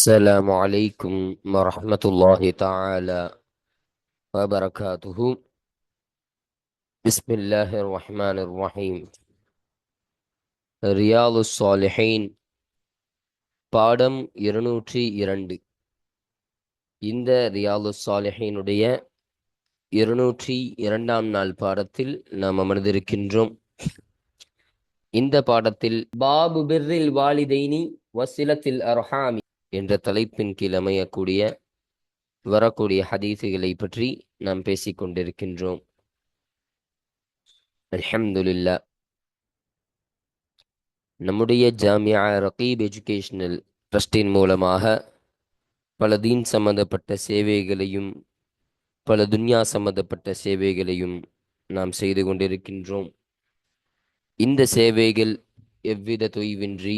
السلام عليكم ورحمة الله تعالى وبركاته بسم الله الرحمن الرحيم ரியாலு சாலிஹீன் பாடம் இருநூற்றி இரண்டு இந்த ரியாலு சாலிஹீனுடைய இருநூற்றி இரண்டாம் நாள் பாடத்தில் நாம் அமர்ந்திருக்கின்றோம் இந்த பாடத்தில் பாபு பிர்ரில் வாலிதைனி வசிலத்தில் அர்ஹாமி என்ற தலைப்பின் கீழ் அமையக்கூடிய வரக்கூடிய ஹதீசுகளை பற்றி நாம் பேசிக் கொண்டிருக்கின்றோம். அல்ஹம்துலில்லா. நம்முடைய ஜாமியா ரகீப் எஜுகேஷனல் ட்ரஸ்டின் மூலமாக பல தீன் சம்பந்தப்பட்ட சேவைகளையும் பல துன்யா சம்பந்தப்பட்ட சேவைகளையும் நாம் செய்து கொண்டிருக்கின்றோம். இந்த சேவைகள் எவ்வித தொய்வின்றி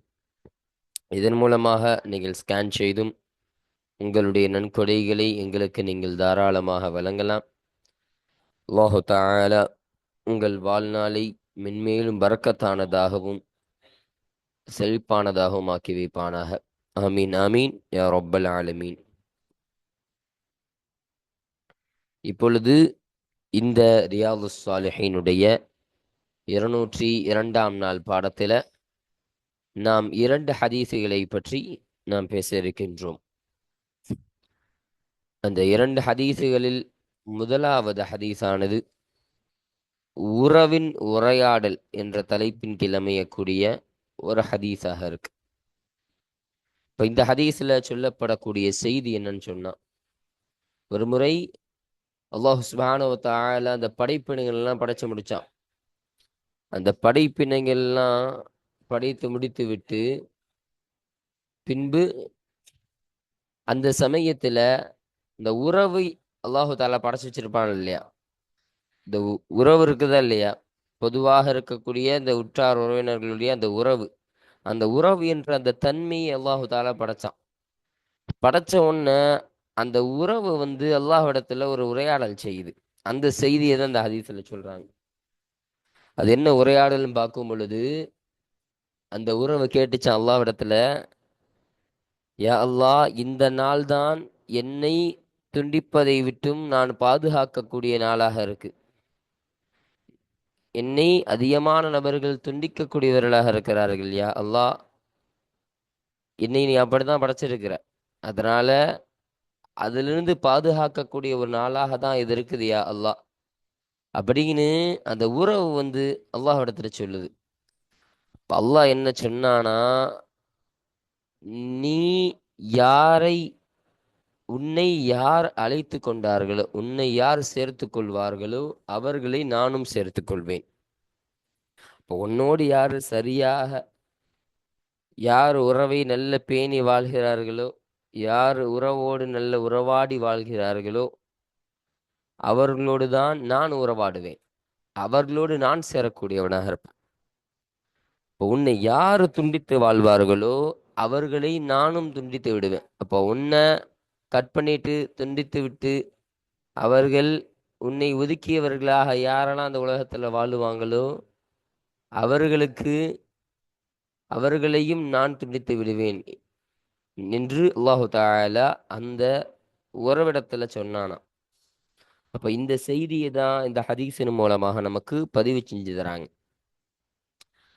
இதன் மூலமாக நீங்கள் ஸ்கேன் செய்தும் உங்களுடைய நன்கொடைகளை எங்களுக்கு நீங்கள் தாராளமாக வழங்கலாம். அல்லாஹு தாலா உங்கள் வாழ்நாளை மென்மேலும் பறக்கத்தானதாகவும் செழிப்பானதாகவும் ஆக்கி வைப்பானாக. ஆமீன் ஆமீன். யா ரொப்பல் ஆலமீன். இப்பொழுது இந்த ரியாது சாலிஹினுடைய இருநூற்றி இரண்டாம் நாள் பாடத்தில் நாம் இரண்டு ஹதீசுகளை பற்றி நாம் பேச இருக்கின்றோம். அந்த இரண்டு ஹதீசுகளில் முதலாவது ஹதீஸானது உறவின் உரையாடல் என்ற தலைப்பின் கிளமையக்கூடிய ஒரு ஹதீஸாக இருக்கு. இப்போ இந்த ஹதீஸில் சொல்லப்படக்கூடிய செய்தி என்னன்னு சொன்னா ஒரு முறை அல்லாஹு சுபானுவத்தால அந்த படைப்பினங்கள்லாம் படைச்சு முடிச்சான். அந்த படைப்பினங்கள்லாம் படைத்து முடித்து விட்டு பின்பு அந்த சமயத்தில் இந்த உறவை அல்லாஹு தாலா படைச்சு வச்சிருப்பான் இல்லையா? இந்த உறவு இருக்குதா இல்லையா? பொதுவாக இருக்கக்கூடிய இந்த உற்றார் உறவினர்களுடைய அந்த உறவு. அந்த உறவு என்ற அந்த தன்மையை அல்லாஹு தாலா படைச்சான். படைச்ச உடனே அந்த உறவு வந்து அல்லாஹிடத்துல ஒரு உரையாடல் செய்யுது. அந்த செய்தியை தான் அந்த ஹதீஸில் சொல்றாங்க. அது என்ன உரையாடல்னு பார்க்கும் பொழுது அந்த உறவை கேட்டுச்சான் அல்லாவிடத்துல யா அல்லாஹ் இந்த நாள் தான் என்னை துண்டிப்பதை விட்டும் நான் பாதுகாக்கக்கூடிய நாளாக இருக்கு. என்னை அதிகமான நபர்கள் துண்டிக்கக்கூடியவர்களாக இருக்கிறார்கள். யா அல்லாஹ் என்னை நீ அப்படிதான் படைச்சிருக்கிற. அதனால அதிலிருந்து பாதுகாக்கக்கூடிய ஒரு நாளாக தான் இது இருக்குது யா அல்லாஹ். அப்படின்னு அந்த உறவு வந்து அல்லாஹ் சொல்லுது. அல்லாஹ் என்ன சொன்னானா நீ யாரை உன்னை யார் அழைத்து கொண்டார்களோ உன்னை யார் சேர்த்து கொள்வார்களோ அவர்களை நானும் சேர்த்து கொள்வேன். இப்போ உன்னோடு யார் சரியாக யார் உறவை நல்ல பேணி வாழ்கிறார்களோ யார் உறவோடு நல்ல உறவாடி வாழ்கிறார்களோ அவர்களோடு தான் நான் உறவாடுவேன். அவர்களோடு நான் சேரக்கூடியவனாக இருப்பேன். இப்போ உன்னை யார் துண்டித்து வாழ்வார்களோ அவர்களை நானும் துண்டித்து விடுவேன். அப்போ உன்னை கட் பண்ணிட்டு துண்டித்து விட்டு அவர்கள் உன்னை ஒதுக்கியவர்களாக யாரெல்லாம் அந்த உலகத்தில் வாழுவாங்களோ அவர்களுக்கு அவர்களையும் நான் துண்டித்து விடுவேன் என்று அல்லாஹு தாலா அந்த உறவிடத்தில் சொன்னானா அப்போ இந்த செய்தியை தான் இந்த ஹதீஸின் மூலமாக நமக்கு பதிவு செஞ்சு தராங்க.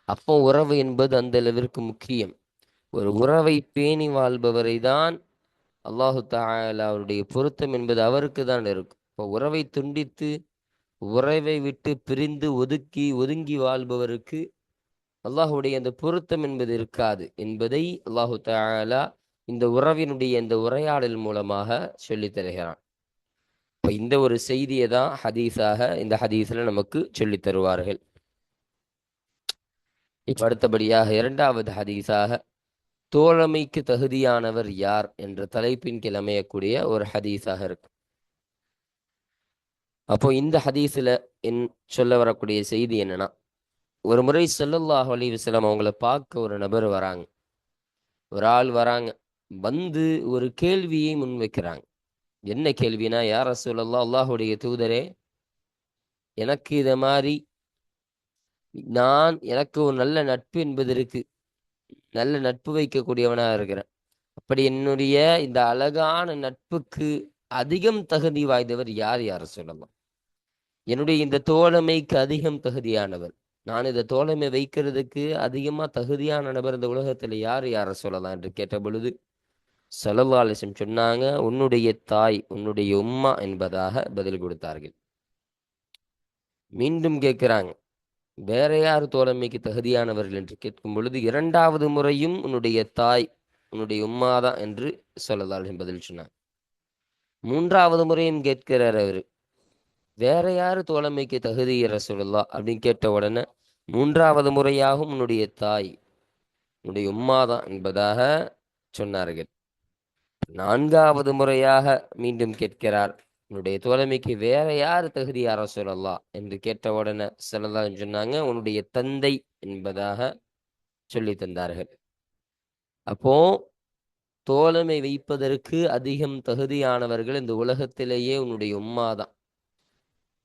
அப்போ உறவு என்பது அந்த அளவிற்கு முக்கியம். ஒரு உறவை பேணி வாழ்பவரை தான் அல்லாஹு தாலா அவருடைய பொருத்தம் என்பது அவருக்கு தான் இருக்கும். இப்போ உறவை துண்டித்து உறவை விட்டு பிரிந்து ஒதுக்கி ஒதுங்கி வாழ்பவருக்கு அல்லாஹுடைய அந்த பொருத்தம் என்பது இருக்காது என்பதை அல்லாஹு தாலா இந்த உறவினுடைய இந்த உரையாடல் மூலமாக சொல்லித் தருகிறான். இப்போ இந்த ஒரு செய்தியை தான் ஹதீஸாக இந்த ஹதீஸில் நமக்கு சொல்லித் தருவார்கள். அடுத்தபடியாக இரண்டாவது ஹதீஸாக தோழமைக்கு தகுதியானவர் யார் என்ற தலைப்பின் கிளமையக்கூடிய ஒரு ஹதீஸாக இருக்கு. அப்போ இந்த ஹதீஸில் என் சொல்ல வரக்கூடிய செய்தி என்னன்னா ஒரு முறை செல்லல்லாஹ் அலி வஸல்லம் அவங்கள பார்க்க ஒரு நபர் வராங்க. ஒரு ஆள் வராங்க வந்து ஒரு கேள்வியை முன்வைக்கிறாங்க என்ன கேள்வினா யார் சொல்லல்லா அல்லாஹுடைய தூதரே எனக்கு இதை மாதிரி நான் எனக்கு ஒரு நல்ல நட்பு என்பது இருக்கு. நல்ல நட்பு வைக்கக்கூடியவனா இருக்கிறேன். அப்படி என்னுடைய இந்த அழகான நட்புக்கு அதிகம் தகுதி வாய்ந்தவர் யார்? யார் சொல்லலாம்? என்னுடைய இந்த தோழமைக்கு அதிகம் தகுதியானவர். நான் இந்த தோழமை வைக்கிறதுக்கு அதிகமா தகுதியான நபர் இந்த உலகத்துல யார்? யார சொல்லலாம் என்று கேட்ட பொழுது செலவாலிசம் சொன்னாங்க உன்னுடைய தாய் உன்னுடைய உம்மா என்பதாக பதில் கொடுத்தார்கள். மீண்டும் கேட்கிறாங்க வேற யார் தோழமைக்கு தகுதியானவர்கள் என்று கேட்கும் பொழுது இரண்டாவது முறையும் உன்னுடைய தாய் உன்னுடைய உம்மாதான் என்று சொல்லலால் பதில் சொன்னார். மூன்றாவது முறையும் கேட்கிறார் அவர். வேற யார் தோழமைக்கு தகுதி ரசூலுல்லா அப்படின்னு கேட்ட உடனே மூன்றாவது முறையாகவும் உன்னுடைய தாய் உன்னுடைய உம்மாதான் என்பதாக சொன்னார்கள். நான்காவது முறையாக மீண்டும் கேட்கிறார். உன்னுடைய தோழமைக்கு வேற யார் தகுதியார சொல்லலாம்? என்று கேட்ட உடனே சொல்லலாம் சொன்னாங்க உன்னுடைய தந்தை என்பதாக சொல்லி தந்தார்கள். அப்போ தோழமை வைப்பதற்கு அதிகம் தகுதியானவர்கள் இந்த உலகத்திலேயே உன்னுடைய உம்மா தான்.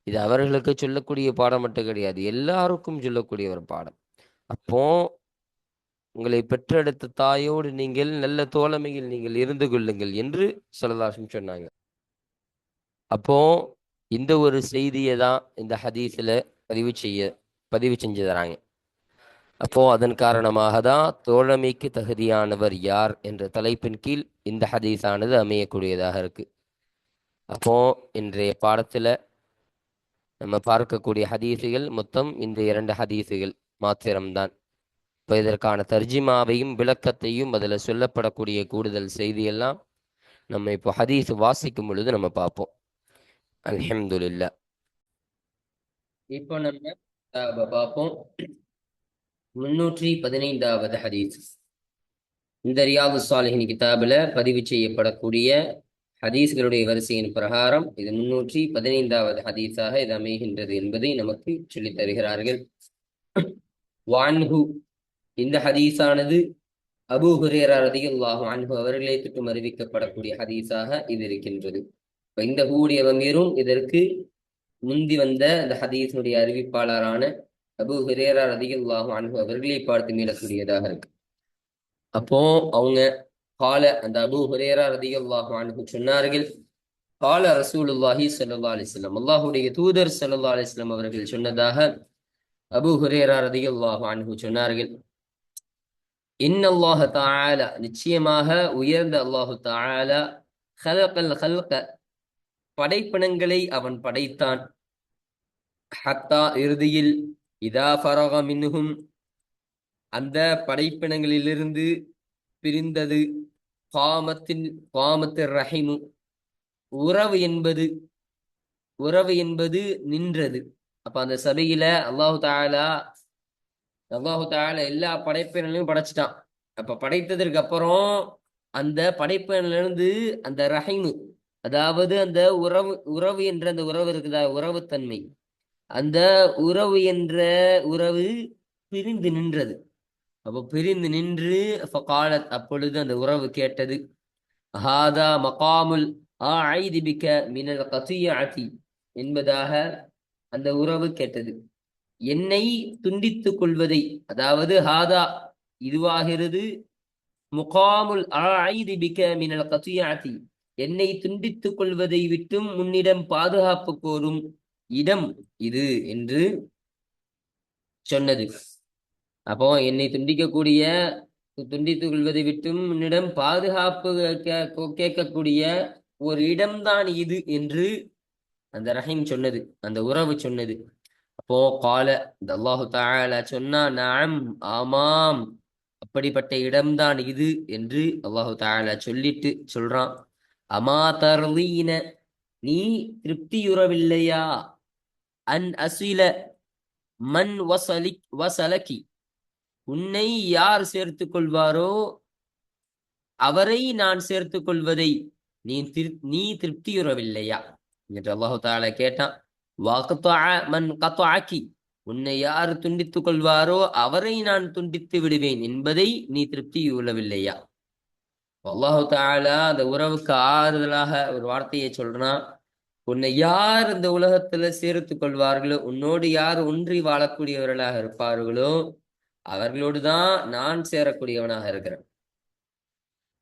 இது அவர்களுக்கு சொல்லக்கூடிய பாடம் மட்டும் கிடையாது எல்லாருக்கும் சொல்லக்கூடிய ஒரு பாடம். அப்போ உங்களை பெற்றெடுத்த தாயோடு நீங்கள் நல்ல தோழமையில் நீங்கள் இருந்து கொள்ளுங்கள் என்று சொல்லதாசம் சொன்னாங்க. அப்போ இந்த ஒரு செய்தியை தான் இந்த ஹதீஸில் பதிவு செய்ய பதிவு செஞ்சு தராங்க அப்போ அதன் காரணமாக தான் தோழமைக்கு தகுதியானவர் யார் என்ற தலைப்பின் கீழ் இந்த ஹதீஸானது அமையக்கூடியதாக இருக்கு. அப்போ இன்றைய பாடத்தில் நம்ம பார்க்கக்கூடிய ஹதீஸுகள் மொத்தம் இந்த இரண்டு ஹதீஸுகள் மாத்திரம்தான். இப்போ இதற்கான தர்ஜிமாவையும் விளக்கத்தையும் அதில் சொல்லப்படக்கூடிய கூடுதல் செய்தியெல்லாம் நம்ம இப்போ ஹதீஸ் வாசிக்கும் பொழுது நம்ம பார்ப்போம். அல்ஹம்துலில்லா. இப்போ நம்ம பார்ப்போம். முன்னூற்றி பதினைந்தாவது ஹதீஸ். இந்த ரியாது சாலிஹின் கிதாபில் பதிவு செய்யப்படக்கூடிய ஹதீஸ்களுடைய வரிசையின் பிரகாரம் இது முன்னூற்றி பதினைந்தாவது ஹதீஸாக இது அமைகின்றது என்பதை நமக்கு சொல்லித் தருகிறார்கள். வான்ஹு இந்த ஹதீஸானது அபூ ஹுரேரா ரதியுல்லாஹு அன்ஹு அவர்களே திட்டம் அறிவிக்கப்படக்கூடிய ஹதீஸாக இது இருக்கின்றது. இந்த கூடிய வமீரும் இதற்கு முந்தி வந்த அந்த ஹதீஸனுடைய அறிவிப்பாளரான அபூ ஹிரேரா ரதியுல்லாஹு அன்ஹு அவர்களை பார்த்து மீளக்கூடியதாக இருக்கு. அப்போ அவங்க கால அந்த அபு ஹுரேரா ரதியுல்லாஹு அனுபவம் சொன்னார்கள் கால ரசூலுல்லாஹி சல்லா அலிஸ்லாம் அல்லாஹுடைய தூதர் சல்லா அலிஸ்லாம் அவர்கள் சொன்னதாக அபு ஹுரேரா ரதியுல்லாஹு அன்ஹு சொன்னார்கள். இன்னல்லாஹ தாழ நிச்சயமாக உயர்ந்த அல்லாஹு தஆலா ஹலகல் ஹல்க படைப்பினங்களை அவன் படைத்தான். ஹத்தா இறுதியில் இதா ஃபரக மின்ஹும் அந்த படைப்பினங்களிலிருந்து பிரிந்தது காமத்தின் காமத்து ரஹிமு. உறவு என்பது உறவு என்பது நின்றது. அப்ப அந்த சபையில அல்லாஹு தாலா அல்லாஹு தாலா எல்லா படைப்பினங்களையும் படைச்சிட்டான். அப்ப படைத்ததற்கு அப்புறம் அந்த படைப்பினிலிருந்து அந்த ரஹிமு அதாவது அந்த உறவு உறவு என்ற அந்த உறவு இருக்குதா? உறவுத்தன்மை. அந்த உறவு என்ற உறவு பிரிந்து நின்றது. அப்போ பிரிந்து நின்று கால அப்பொழுது அந்த உறவு கேட்டது. ஹாதா மகாமுல் ஆ பிக்க மினல் கசியாத்தி என்பதாக அந்த உறவு கேட்டது. என்னை துண்டித்துக் கொள்வதை அதாவது ஹாதா இதுவாகிறது முகாமுல் ஆ பிக்க மினல் கசியாத்தி என்னை துண்டித்துக் கொள்வதை விட்டும் முன்னிடம் பாதுகாப்பு கோரும் இடம் இது என்று சொன்னது. அப்போ என்னை துண்டிக்கக்கூடிய துண்டித்துக் கொள்வதை விட்டும் உன்னிடம் பாதுகாப்பு கேட்கக்கூடிய ஒரு இடம்தான் இது என்று அந்த ரஹீம் சொன்னது அந்த உறவு சொன்னது. அப்போ கால இந்த அல்லாஹு தாலா சொன்னா நாம் ஆமாம் அப்படிப்பட்ட இடம்தான் இது என்று அல்லாஹு தாலா சொல்லிட்டு சொல்றான். அமா தர்லீன நீ திருப்தியுறவில்லையா? அன் அசில மண் வசலி வசலகி உன்னை யார் சேர்த்து கொள்வாரோ? அவரை நான் சேர்த்துக் கொள்வதை நீ திரு நீ திருப்தியுறவில்லையா? என்று அல்லாஹு தாலா கேட்டான். மன் கத்தாக்கி உன்னை யார் துண்டித்துக் கொள்வாரோ? அவரை நான் துண்டித்து விடுவேன் என்பதை நீ திருப்தி உள்ளவில்லையா அல்லாஹு தாலா அந்த உறவுக்கு ஆறுதலாக ஒரு வார்த்தையை சொல்றான். உன்னை யார் இந்த உலகத்துல சேர்த்து கொள்வார்களோ உன்னோடு யார் ஒன்றி வாழக்கூடியவர்களாக இருப்பார்களோ அவர்களோடு தான் நான் சேரக்கூடியவனாக இருக்கிறேன்.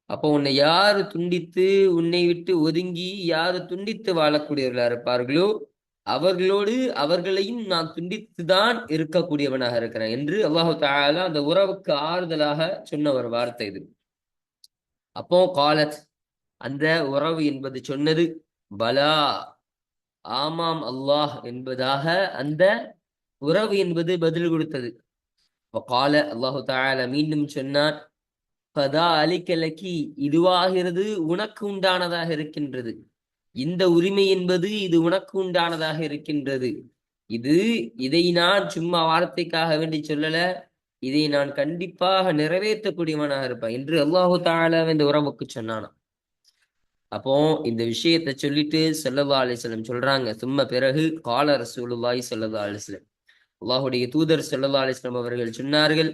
அப்போ உன்னை யாரு துண்டித்து உன்னை விட்டு ஒதுங்கி யாரு துண்டித்து வாழக்கூடியவர்களாக இருப்பார்களோ அவர்களோடு அவர்களையும் நான் துண்டித்து தான் இருக்கக்கூடியவனாக இருக்கிறேன் என்று அல்லாஹு தாலா அந்த உறவுக்கு ஆறுதலாக சொன்ன ஒரு வார்த்தை இது. அப்போ காலத் அந்த உறவு என்பது சொன்னது பலா ஆமாம் அல்லாஹ் என்பதாக அந்த உறவு என்பது பதில் கொடுத்தது. கால அல்லாஹு தாயால மீண்டும் சொன்னார் பதா அலிக்கலக்கி இதுவாகிறது உனக்கு உண்டானதாக இருக்கின்றது. இந்த உரிமை என்பது இது உனக்கு உண்டானதாக இருக்கின்றது. இது இதை நான் சும்மா வார்த்தைக்காக வேண்டி சொல்லல இதை நான் கண்டிப்பாக நிறைவேற்றக்கூடியவனாக இருப்பேன் என்று அல்லாஹு தாலா இந்த உறவுக்கு சொன்னானாம். அப்போ இந்த விஷயத்தை சொல்லிட்டு சல்லல்லா அலிஸ்லம் சொல்றாங்க. சும்மா பிறகு கால ரசூலுல்லாஹி சல்லல்லா அலிஸ்லம் அல்லாஹுடைய தூதர் சல்லல்லா அலிஸ்லம் அவர்கள் சொன்னார்கள்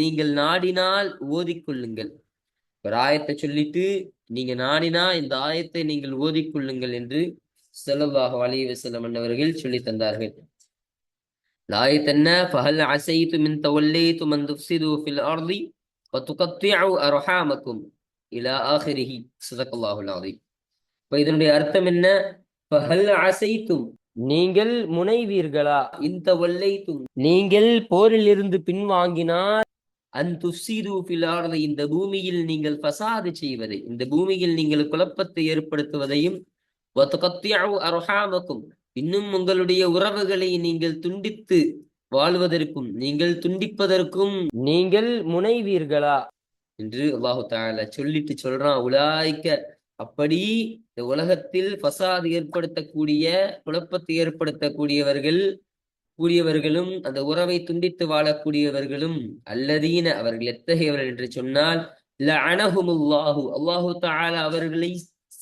நீங்கள் நாடினால் ஓதிக்கொள்ளுங்கள். ஒரு ஆயத்தை சொல்லிட்டு நீங்க நாடினா இந்த ஆயத்தை நீங்கள் ஓதிக்கொள்ளுங்கள் என்று ஸல்லல்லாஹு அலைஹி வஸல்லம் அவர்கள் சொல்லி தந்தார்கள். இந்த ஆயத்து என்ன ஃபஹல் அசைத்து மின் தவல்லைத்து மன் துஃப்சிது ஃபில் அர்தி وتقطعوا أرحامكم إلى آخره صدق الله العظيم இப்போ இதனுடைய அர்த்தம் என்ன ஃபஹல் அசைத்தும் நீங்கள் முனைவீர்களா இந்த வல்லைத்தும் நீங்கள் போரில் இருந்து பின்வாங்கினால் அன் துஃப்சிது ஃபில் அர்தி இந்த பூமியில் நீங்கள் ஃபசாது செய்வதை இந்த பூமியில் நீங்கள் குழப்பத்தை ஏற்படுத்துவதையும் وتقطعوا أرحامكم இன்னும் உங்களுடைய உறவுகளை நீங்கள் துண்டித்து வாழ்வதற்கும் நீங்கள் துண்டிப்பதற்கும் நீங்கள் முனைவீர்களா? என்று அல்லாஹு தாலா சொல்லிட்டு சொல்றான். உலாய்க்க அப்படி இந்த உலகத்தில் ஃபசாது ஏற்படுத்தக்கூடிய குழப்பத்தை ஏற்படுத்தக்கூடியவர்கள் கூடியவர்களும் அந்த உறவை துண்டித்து வாழக்கூடியவர்களும் அல்லதீன அவர்கள் எத்தகையவர்கள் என்று சொன்னால் லஅனஹுமுல்லாஹு அல்லாஹு தாலா அவர்களை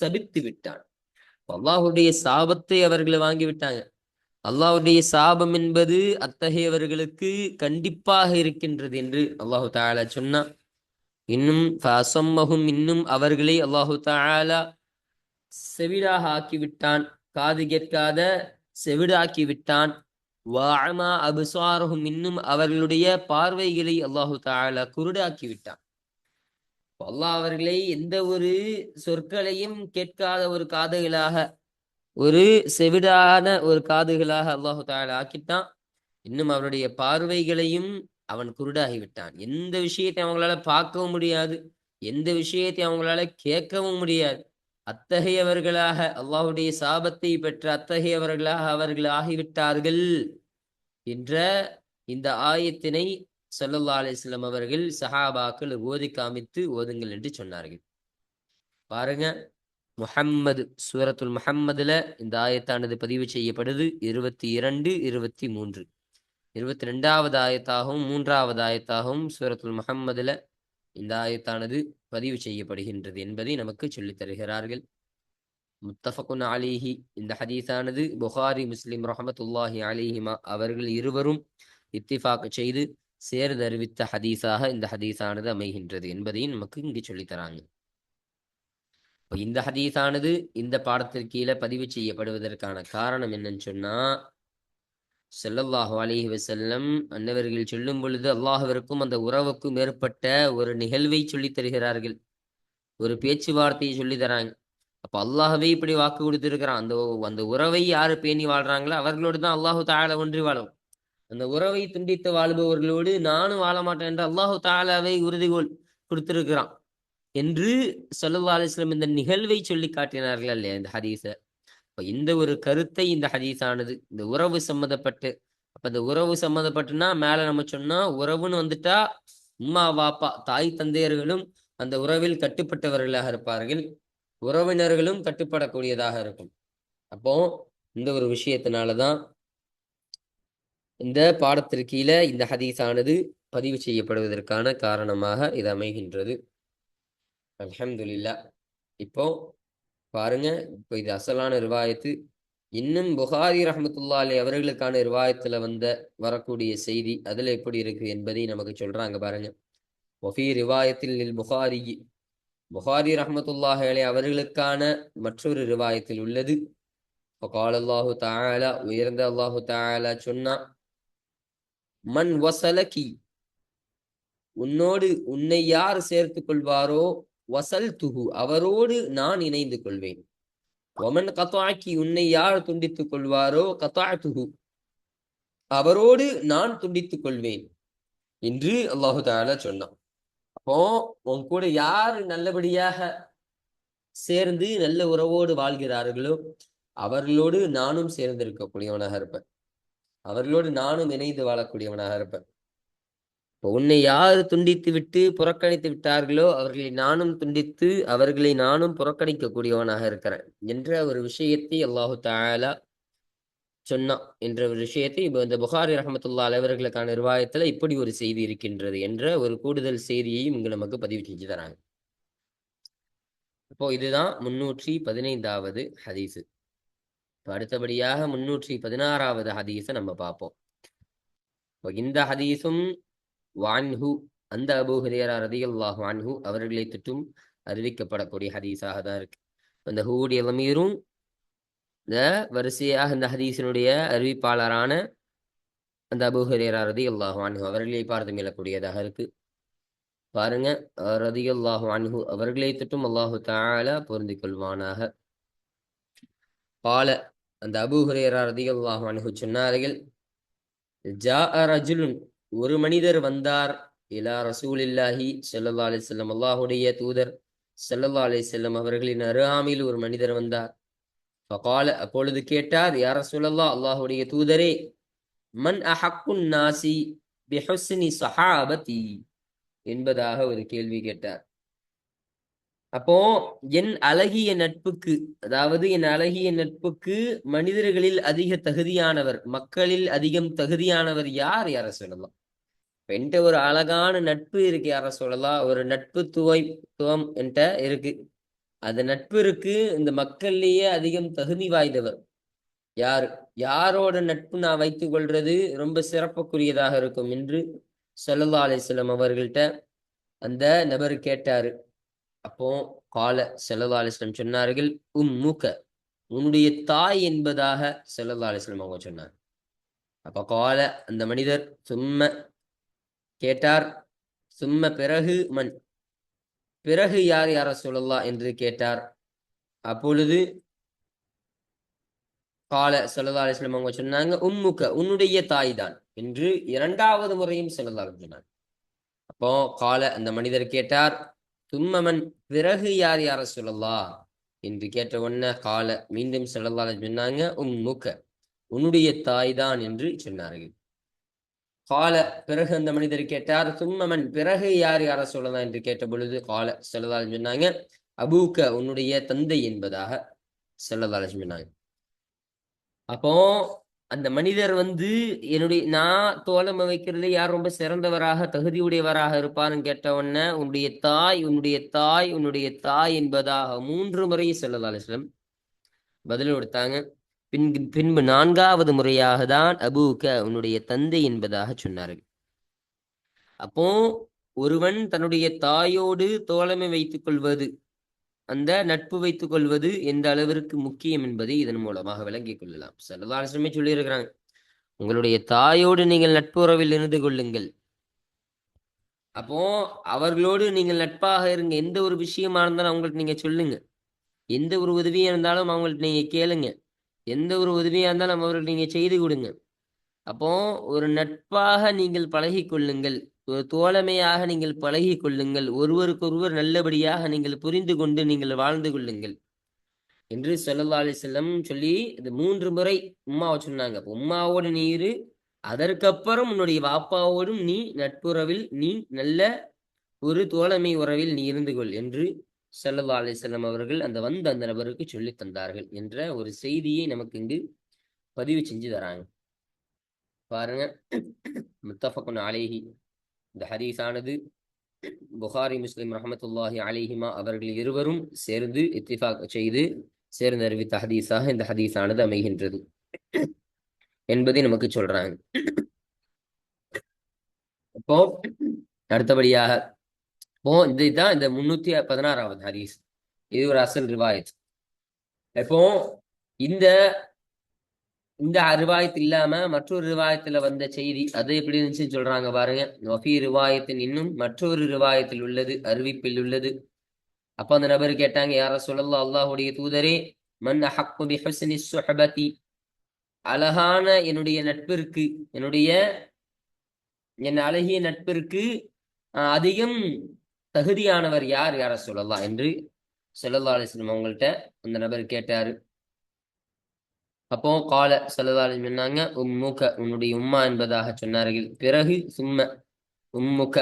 சபித்து விட்டான். அல்லாஹுடைய சாபத்தை அவர்கள் வாங்கி விட்டாங்க அல்லாஹுடைய சாபம் என்பது அத்தகையவர்களுக்கு கண்டிப்பாக இருக்கின்றது என்று அல்லாஹு தாலா சொன்னான் இன்னும் அசம்மகும் இன்னும் அவர்களை அல்லாஹு தாலா செவிடாக ஆக்கிவிட்டான். காது கேட்காத செவிடாக்கி விட்டான். வாமா அபுசாரகும் இன்னும் அவர்களுடைய பார்வைகளை அல்லாஹு தாலா குருடாக்கி விட்டான். அல்லாஹ் அவர்களை எந்த ஒரு சொற்களையும் கேட்காத ஒரு காதுகளாக ஒரு செவிடான ஒரு காதுகளாக அல்லாஹு தாலா ஆக்கிட்டான். இன்னும் அவருடைய பார்வைகளையும் அவன் குருடாகிவிட்டான். எந்த விஷயத்தை அவங்களால பார்க்கவும் முடியாது. எந்த விஷயத்தை அவங்களால கேட்கவும் முடியாது. அத்தகையவர்களாக அல்லாஹுடைய சாபத்தை பெற்ற அத்தகையவர்களாக அவர்கள் ஆகிவிட்டார்கள் என்ற இந்த ஆயத்தினை சல்லல்லா அலிஸ்லம் அவர்கள் சஹாபாக்கள் ஓதி காமித்து ஓதுங்கள் என்று சொன்னார்கள். பாருங்க முஹம்மது சூரத்துல் முஹம்மதுல இந்த ஆயத்தானது பதிவு செய்யப்படுது. இருபத்தி இரண்டு இருபத்தி மூன்று. இருபத்தி ரெண்டாவது ஆயத்தாகவும் மூன்றாவது ஆயத்தாகவும் சூரத்துல் முஹம்மதுல இந்த ஆயத்தானது பதிவு செய்யப்படுகின்றது என்பதை நமக்கு சொல்லித் தருகிறார்கள். முத்தஃபகுன் அலிஹி இந்த ஹதீஸானது புகாரி முஸ்லிம் ரஹமத்துல்லாஹி அலிஹிமா அவர்கள் இருவரும் இத்திஃபாக் செய்து சேர்ந்து அறிவித்த ஹதீஸாக இந்த ஹதீஸானது அமைகின்றது என்பதையும் நமக்கு இங்கு சொல்லித் தராங்க இப்போ இந்த ஹதீஸானது இந்த பாடத்திற்கு கீழே பதிவு செய்யப்படுவதற்கான காரணம் என்னன்னு சொன்னா ஸல்லல்லாஹு அலைஹி வசல்லம் அன்னவர்கள் சொல்லும் பொழுது அல்லாஹுவிற்கும் அந்த உறவுக்கும் ஏற்பட்ட ஒரு நிகழ்வை சொல்லித் தருகிறார்கள். ஒரு பேச்சுவார்த்தையை சொல்லி தராங்க. அப்ப அல்லாஹவே இப்படி வாக்கு கொடுத்திருக்கிறான். அந்த அந்த உறவை யாரு பேணி வாழ்றாங்களோ அவர்களோடு தான் அல்லாஹு தாலா ஒன்றி வாழும். அந்த உறவை துண்டித்து வாழ்பவர்களோடு நானும் வாழ மாட்டேன் என்று அல்லாஹு தாலாவை உறுதிகோள் கொடுத்திருக்கிறான் என்று சல்லா அலிஸ்லம் இந்த நிகழ்வை சொல்லி காட்டினார்கள் இல்லையா இந்த ஹதீஸ? இப்போ இந்த ஒரு கருத்தை இந்த ஹதீஸானது இந்த உறவு சம்மந்தப்பட்டு. அப்ப இந்த உறவு சம்மந்தப்பட்டுனா மேல நம்ம சொன்னா உறவுன்னு வந்துட்டா உம்மா வாப்பா தாய் தந்தையர்களும் அந்த உறவில் கட்டுப்பட்டவர்களாக இருப்பார்கள். உறவினர்களும் கட்டுப்படக்கூடியதாக இருக்கும். அப்போ இந்த ஒரு விஷயத்தினாலதான் இந்த பாடத்திற்கு கீழே இந்த ஹதீஸானது பதிவு செய்யப்படுவதற்கான காரணமாக இது அமைகின்றது. அலமதுல்லா இப்போ பாருங்க இப்போ இது அசலான ரிவாயத்து. இன்னும் புகாரி ரஹமத்துல்லா அலி அவர்களுக்கான ரிவாயத்துல வந்த வரக்கூடிய செய்தி அதுல எப்படி இருக்கு என்பதை நமக்கு சொல்றாங்க பாருங்க. ஒஃபி ரிவாயத்தில் புகாரி. புகாரி ரஹமத்துல்லா அலி அவர்களுக்கான மற்றொரு ரிவாயத்தில் உள்ளது. இப்போ உயர்ந்த அல்லாஹு தாயாலா சொன்னா மண் வசலகி. உன்னோடு உன்னை யார் சேர்த்து கொள்வாரோ வசல் துகு அவரோடு நான் இணைந்து கொள்வேன். ஒமன் கத்தாக்கி உன்னை யார் துண்டித்துக் கொள்வாரோ கத்தாத்துகு அவரோடு நான் துண்டித்துக் கொள்வேன் என்று அல்லாஹு தாலா சொன்னான். அப்போ உன் கூட யார் நல்லபடியாக சேர்ந்து நல்ல உறவோடு வாழ்கிறார்களோ அவர்களோடு நானும் சேர்ந்திருக்கக்கூடியவனாக இருப்பேன். அவர்களோடு நானும் இணைந்து வாழக்கூடியவனாக இருப்பேன். உன்னை யார் துண்டித்து விட்டு புறக்கணித்து விட்டார்களோ அவர்களை நானும் துண்டித்து அவர்களை நானும் புறக்கணிக்கக்கூடியவனாக இருக்கிறேன் என்ற ஒரு விஷயத்தை அல்லாஹு தாலா சொன்னான் என்ற ஒரு விஷயத்தை இப்போ இந்த புகாரி ரஹமத்துல்லா அலைவர்களுக்கான நிர்வாகத்தில் இப்படி ஒரு செய்தி இருக்கின்றது என்ற ஒரு கூடுதல் செய்தியையும் இங்கு நமக்கு பதிவு செஞ்சு தராங்க. இப்போ இதுதான் முன்னூற்றி பதினைந்தாவது ஹதீஸு. இப்போ அடுத்தபடியாக முன்னூற்றி பதினாறாவது ஹதீஸை நம்ம பார்ப்போம். இப்போ இந்த ஹதீஸும் வான்ஹு அந்த அபு ஹுரேரா ரதியுல்லாஹ் வான்ஹு அவர்களை திட்டும் அறிவிக்கப்படக்கூடிய ஹதீஸாக தான் இருக்கு. அந்த ஹூடைய லமீரும் இந்த வரிசையாக இந்த ஹதீஸினுடைய அறிவிப்பாளரான அந்த அபு ஹுரேரா ரதியுல்லாஹ் வான்ஹு அவர்களை பார்த்து மீளக்கூடியதாக இருக்கு. பாருங்க ரதியுல்லாஹ் வான்ஹு அவர்களை திட்டும் அல்லாஹு தாலா பொருந்திக் கொள்வானாக. பால. அந்த அபு ஹுரேரா அணுகு சொன்னார்கள் ஜா ரஜுலுன் ஒரு மனிதர் வந்தார் இலா ரசூலில்லாஹி ஸல்லல்லாஹு அலி செல்லம் அல்லாஹுடைய தூதர் ஸல்லல்லாஹு அலி செல்லம் அவர்களின் அருகாமையில் ஒரு மனிதர் வந்தார். ஃபகால அப்பொழுது கேட்டார் யார் ரசூலல்லாஹ் அல்லாஹுடைய தூதரே மன் அஹக்குன் நாசி பிஹுஸ்னி சஹாபதி? என்பதாக ஒரு கேள்வி கேட்டார். அப்போ என் அழகிய நட்புக்கு அதாவது என் அழகிய நட்புக்கு மனிதர்களில் அதிக தகுதியானவர் மக்களில் அதிகம் தகுதியானவர் யார்? யார சொல்லலாம்? என்கிட்ட ஒரு அழகான நட்பு இருக்கு யார சொல்லலாம்? ஒரு நட்பு துவைத்துவம் என்கிட்ட இருக்கு. அந்த நட்பு இருக்கு இந்த மக்கள்லேயே அதிகம் தகுதி வாய்ந்தவர். யார்? யாரோட நட்பு நான் வைத்துக் கொள்றது ரொம்ப சிறப்புக்குரியதாக இருக்கும் என்று சல்லல்லா அலிஸ்லம் அவர்கள்ட்ட அந்த நபர் கேட்டாரு. அப்போ கால செல்லதாலிஸ்லம் சொன்னார்கள் உம் மூக்க உன்னுடைய தாய் என்பதாக செல்லதாலிஸ்லம் அவங்க சொன்னார். அப்ப கால அந்த மனிதர் சும்ம கேட்டார் சும்ம பிறகு மண் பிறகு யார் யார சொல்லலா? என்று கேட்டார். அப்பொழுது கால செல்லல்லா அவங்க சொன்னாங்க உம்முக்க உன்னுடைய தாய் தான் என்று இரண்டாவது முறையும் செல்லல்லா சொன்னார். அப்போ கால அந்த மனிதர் கேட்டார் தும்மமன் பிறகு யார் யார சொல்லலா என்று கேட்ட உடனே கால மீண்டும் செல்லல்லா சொன்னாங்க உம் முக்க உன்னுடைய தாய் தான் என்று சொன்னார்கள். கால பிறகு அந்த மனிதர் கேட்டார் தும்மமன் பிறகு யார் யார சொல்லலாம் என்று கேட்ட பொழுது கால செல்லல்லா சொன்னாங்க அபூக்க உன்னுடைய தந்தை என்பதாக செல்லதாலும் சொன்னாங்க. அப்போ அந்த மனிதர் வந்து என்னுடைய நான் தோழமை வைக்கிறதுல யார் ரொம்ப சிறந்தவராக தகுதியுடையவராக இருப்பாருன்னு கேட்ட உடனே உன்னுடைய தாய் உன்னுடைய தாய் உன்னுடைய தாய் என்பதாக மூன்று முறை செல்லல்லா அலிஸ்லம் பதில் கொடுத்தாங்க. பின் பின்பு நான்காவது முறையாக தான் அபூக்க உன்னுடைய தந்தை என்பதாக சொன்னார்கள். அப்போ ஒருவன் தன்னுடைய தாயோடு தோழமை வைத்துக் கொள்வது அந்த நட்பு வைத்துக் கொள்வது எந்த அளவிற்கு முக்கியம் என்பதை இதன் மூலமாக விளங்கிக் கொள்ளலாம். செல்லதாசனமே சொல்லியிருக்கிறாங்க உங்களுடைய தாயோடு நீங்கள் நட்புறவில் இருந்து கொள்ளுங்கள். அப்போ அவர்களோடு நீங்கள் நட்பாக இருங்க. எந்த ஒரு விஷயமா இருந்தாலும் அவங்களுக்கு நீங்க சொல்லுங்க. எந்த ஒரு உதவியா இருந்தாலும் அவங்கள்ட்ட நீங்க கேளுங்க. எந்த ஒரு உதவியா இருந்தாலும் அவர்களுக்கு நீங்க செய்து கொடுங்க. அப்போ ஒரு நட்பாக நீங்கள் பழகி கொள்ளுங்கள். தோழமையாக நீங்கள் பழகி கொள்ளுங்கள். ஒருவருக்கொருவர் நல்லபடியாக நீங்கள் புரிந்து கொண்டு நீங்கள் வாழ்ந்து கொள்ளுங்கள். என்று சொல்லல்லா அலி செல்லம் சொல்லி இது மூன்று முறை உம்மாவை சொன்னாங்க. அப்போ உம்மாவோடு நீ இரு. அதற்கப்புறம் உன்னுடைய வாப்பாவோடும் நீ நட்புறவில் நீ நல்ல ஒரு தோழமை உறவில் நீ இருந்து கொள் என்று சல்லல்லா அலிசல்லம் அவர்கள் அந்த வந்த அந்த நபருக்கு சொல்லி தந்தார்கள் என்ற ஒரு செய்தியை நமக்கு இங்கு பதிவு செஞ்சு தராங்க. பாருங்க. முத்தஃபக்குன் அலேஹி. இந்த ஹதீஸானது புகாரி முஸ்லிம் ரஹமத்துல்லாஹி அலிஹிமா அவர்கள் இருவரும் சேர்ந்து இத்திஃபாக் செய்து சேர்ந்து அறிவித்த ஹதீஸாக இந்த ஹதீஸானது அமைகின்றது என்பதை நமக்கு சொல்றாங்க. இப்போ அடுத்தபடியாக இப்போ இந்த இதுதான் இந்த முன்னூத்தி பதினாறாவது ஹதீஸ். இது ஒரு அசல் ரிவாயத். இப்போ இந்த இந்த ரிவாயத் இல்லாம மற்றொரு ரிவாயத்துல வந்த செய்தி அது எப்படி இருந்துச்சுன்னு சொல்றாங்க பாருங்க. வஃபி ரிவாயத்தின் இன்னும் மற்றொரு ரிவாயத்தில் உள்ளது அறிவிப்பில் உள்ளது. அப்ப அந்த நபர் கேட்டாங்க யார சொல்லலாம் அல்லாஹுடைய தூதரே மன் அஹக்கு சுஹபதி அழகான என்னுடைய நட்பிற்கு என்னுடைய என் அழகிய நட்பிற்கு அதிகம் தகுதியானவர் யார் யார சொல்லலாம் என்று சொல்லல்லா அலிஸ்லம் அவங்கள்ட்ட அந்த நபர் கேட்டாரு. அப்போ கால சொல்லதாலி சொன்னாங்க உம்முக உன்னுடைய உம்மா என்பதாக சொன்னார்கள். பிறகு சும்ம உம்முக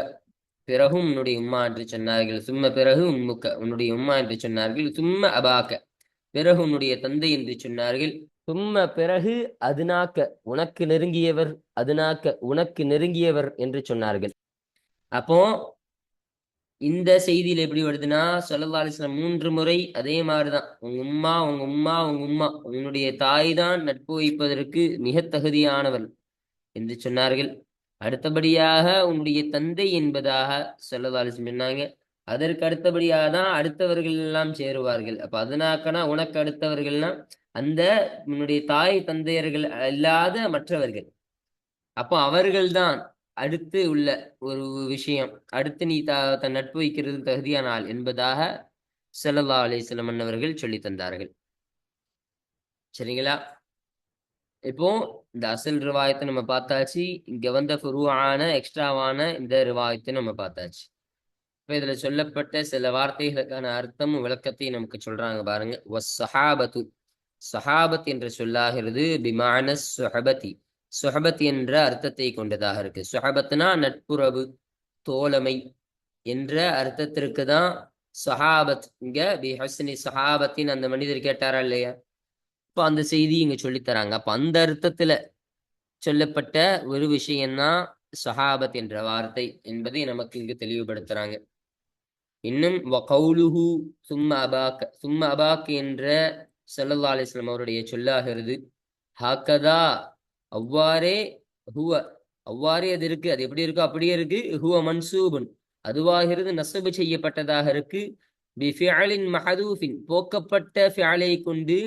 பிறகும் உன்னுடைய உம்மா என்று சொன்னார்கள். சும்ம பிறகு உம்முக்க உன்னுடைய உம்மா என்று சொன்னார்கள். சும்ம அபாக்க பிறகு உன்னுடைய தந்தை என்று சொன்னார்கள். சும்ம பிறகு அதுனாக்க உனக்கு நெருங்கியவர் அதுனாக்க உனக்கு நெருங்கியவர் என்று சொன்னார்கள். அப்போ இந்த செய்தியில எப்படி வருதுன்னா சொல்லல்லா அலிஸ்லாம் மூன்று முறை அதே மாதிரிதான். உங்க உம்மா உங்க உம்மா உங்க உம்மா உன்னுடைய தாய் தான் நட்பு வைப்பதற்கு மிக தகுதியானவள் என்று சொன்னார்கள். அடுத்தபடியாக உன்னுடைய தந்தை என்பதாக சொல்லல்லா அலிஸ்லாம் சொன்னாங்க. அதற்கு அடுத்தபடியாக தான் அடுத்தவர்கள் எல்லாம் சேருவார்கள். அப்ப அதனாக்கனா உனக்கு அடுத்தவர்கள்னா அந்த உன்னுடைய தாய் தந்தையர்கள் இல்லாத மற்றவர்கள். அப்போ அவர்கள்தான் அடுத்து உள்ள ஒரு விஷயம். அடுத்து நீ த தன் நட்பு வைக்கிறது தகுதியான ஆள் என்பதாக செல்லல்லா அலிஸ்லம் மன்னவர்கள் சொல்லி தந்தார்கள். சரிங்களா? இப்போ இந்த அசல் ரிவாயத்தை நம்ம பார்த்தாச்சு. இங்க வந்த ஃபுருவான எக்ஸ்ட்ராவான இந்த ரிவாயத்தை நம்ம பார்த்தாச்சு. இப்போ இதுல சொல்லப்பட்ட சில வார்த்தைகளுக்கான அர்த்தமும் விளக்கத்தையும் நமக்கு சொல்றாங்க பாருங்க. சஹாபத்து சஹாபத் என்ற சொல்லாகிறது. பிமான சுஹபதி சுஹபத் என்ற அர்த்தத்தை கொண்டதாக இருக்கு. சொஹபத்னா நட்புறவு தோழமை என்ற அர்த்தத்திற்கு தான் சஹாபத். இங்க பி ஹஸ்னி சொஹாபத்தின் அந்த மனிதர் கேட்டாரா இல்லையா? இப்போ அந்த செய்தி இங்க சொல்லித்தராங்க அப்ப அந்த அர்த்தத்துல சொல்லப்பட்ட ஒரு விஷயம்தான் சஹாபத் என்ற வார்த்தை என்பதை நமக்கு இங்கு தெளிவுபடுத்துறாங்க. இன்னும் கௌலுஹு சும்ம அபாக் சும்ம அபாக் என்ற சல்லல்லா அலிஸ்லாம் அவருடைய சொல்லாகிறது. ஹாக்கதா அவ்வாறே ஹுவ அவ்வாறே அது இருக்கு அது எப்படி இருக்கோ அப்படியே இருக்கு. ஹுவ மன்சூபன் அதுவாகிறது நசபு செய்யப்பட்டதாக இருக்கு. பிஃபியலின் மஹதூஃபின் போக்கப்பட்ட ஃபியாலை கொண்டு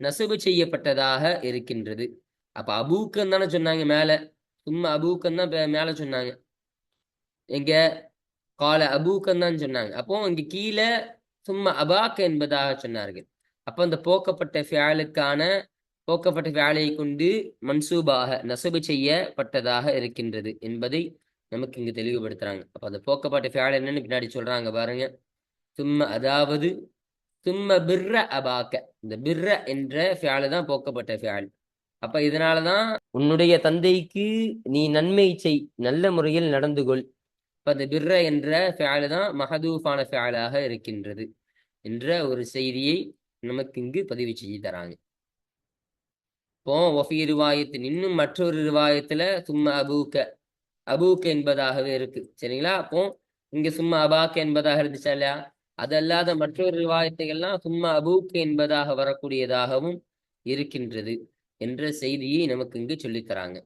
நசபு செய்யப்பட்டதாக இருக்கின்றது. அப்ப அபூக்கன் தானே சொன்னாங்க மேல. சும்மா அபூக்கன் தான் மேல சொன்னாங்க. எங்க? கால அபூக்கன் தான் சொன்னாங்க. அப்போ இங்க கீழே சும்மா அபாக் என்பதாக சொன்னார்கள். அப்ப அந்த போக்கப்பட்ட ஃபியாலுக்கான போக்கப்பட்ட வேலையை கொண்டு மன்சூபாக நசுபு செய்யப்பட்டதாக இருக்கின்றது என்பதை நமக்கு இங்கு தெளிவுபடுத்துறாங்க. அப்ப அந்த போக்கப்பட்ட ஃபேல் என்னன்னு பின்னாடி சொல்றாங்க பாருங்க. தும்ம அதாவது தும்ம பிர்ர அபாக்க இந்த பிர்ர என்ற ஃபேலு தான் போக்கப்பட்ட ஃபேல் அப்ப இதனாலதான் உன்னுடைய தந்தைக்கு நீ நன்மை செய் நல்ல முறையில் நடந்து கொள். இப்ப அந்த பிர்ர என்ற ஃபேலு தான் மகதூஃபான ஃபேலாக இருக்கின்றது என்ற ஒரு செய்தியை நமக்கு இங்கு பதிவு செய்து தராங்க. இப்போ ஒஃபி ரிவாயத்தின் இன்னும் மற்றொரு ரிவாயத்துல சும்மா அபூக்க அபூக்க என்பதாகவே இருக்கு. சரிங்களா? அப்போ இங்க சும்மா அபாக்க என்பதாக இருந்துச்சா இல்லையா? அதல்லாத மற்றொரு ரிவாயத்தைகள்லாம் சும்மா அபூக்க என்பதாக வரக்கூடியதாகவும் இருக்கின்றது என்ற செய்தியை நமக்கு இங்கு சொல்லித்தராங்க.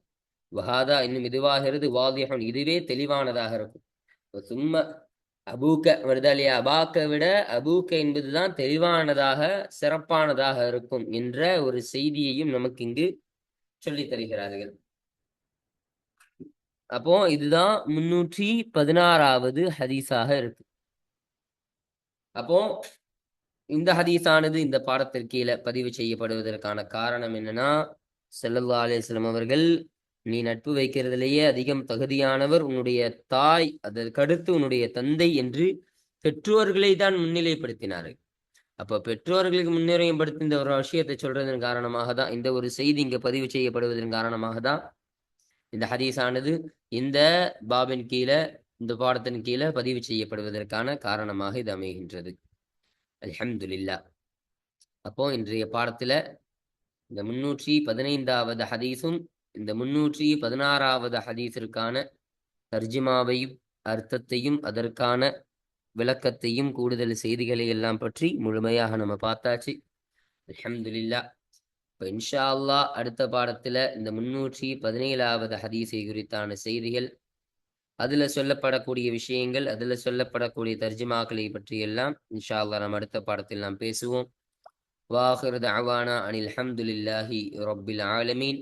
வஹாதா இன்னும் இதுவாகிறது வாதியம் இதுவே தெளிவானதாக இருக்கும். சும்மா அபூக்க வருதா இல்லையா அபாக்க விட அபூக்க என்பதுதான் தெளிவானதாக சிறப்பானதாக இருக்கும் என்ற ஒரு செய்தியையும் நமக்கு இங்கு சொல்லி தருகிறார்கள். அப்போ இதுதான் முன்னூற்றி பதினாறாவது ஹதீஸாக இருக்கு. அப்போ இந்த ஹதீஸானது இந்த பாடத்திற்கீழே பதிவு செய்யப்படுவதற்கான காரணம் என்னன்னா செல்லல்லா அலிஸ்லம் அவர்கள் நீ நட்பு வைக்கிறதுலேயே அதிகம் தகுதியானவர் உன்னுடைய தாய் அதற்கடுத்து உன்னுடைய தந்தை என்று பெற்றோர்களை தான் முன்னிலைப்படுத்தினார்கள். அப்போ பெற்றோர்களுக்கு முன்னிலைப்படுத்தி இந்த ஒரு விஷயத்தை சொல்றதன் காரணமாக தான் இந்த ஒரு செய்தி இங்கே பதிவு செய்யப்படுவதன் காரணமாக தான் இந்த ஹதீஸானது இந்த பாபின் கீழே இந்த பாடத்தின் கீழே பதிவு செய்யப்படுவதற்கான காரணமாக இது அமைகின்றது. அலமதுல்லா அப்போ இன்றைய பாடத்துல இந்த முன்னூற்றி பதினைந்தாவது ஹதீஸும் இந்த முன்னூற்றி பதினாறாவது ஹதீஸிற்கான தர்ஜிமாவையும் அர்த்தத்தையும் அதற்கான விளக்கத்தையும் கூடுதல் செய்திகளை எல்லாம் பற்றி முழுமையாக நம்ம பார்த்தாச்சு. அலமதுல்லா இப்போ இன்ஷா அல்லாஹ் அடுத்த பாடத்துல இந்த முன்னூற்றி பதினேழாவது ஹதீஸை குறித்தான செய்திகள் அதுல சொல்லப்படக்கூடிய விஷயங்கள் அதுல சொல்லப்படக்கூடிய தர்ஜிமாக்களை பற்றி எல்லாம் இன்ஷா அல்லா நம்ம அடுத்த பாடத்தில் நாம் பேசுவோம். வாஹிர் அவானா அனில் அஹமதுல்லாஹி ரப்பில் ஆலமீன்.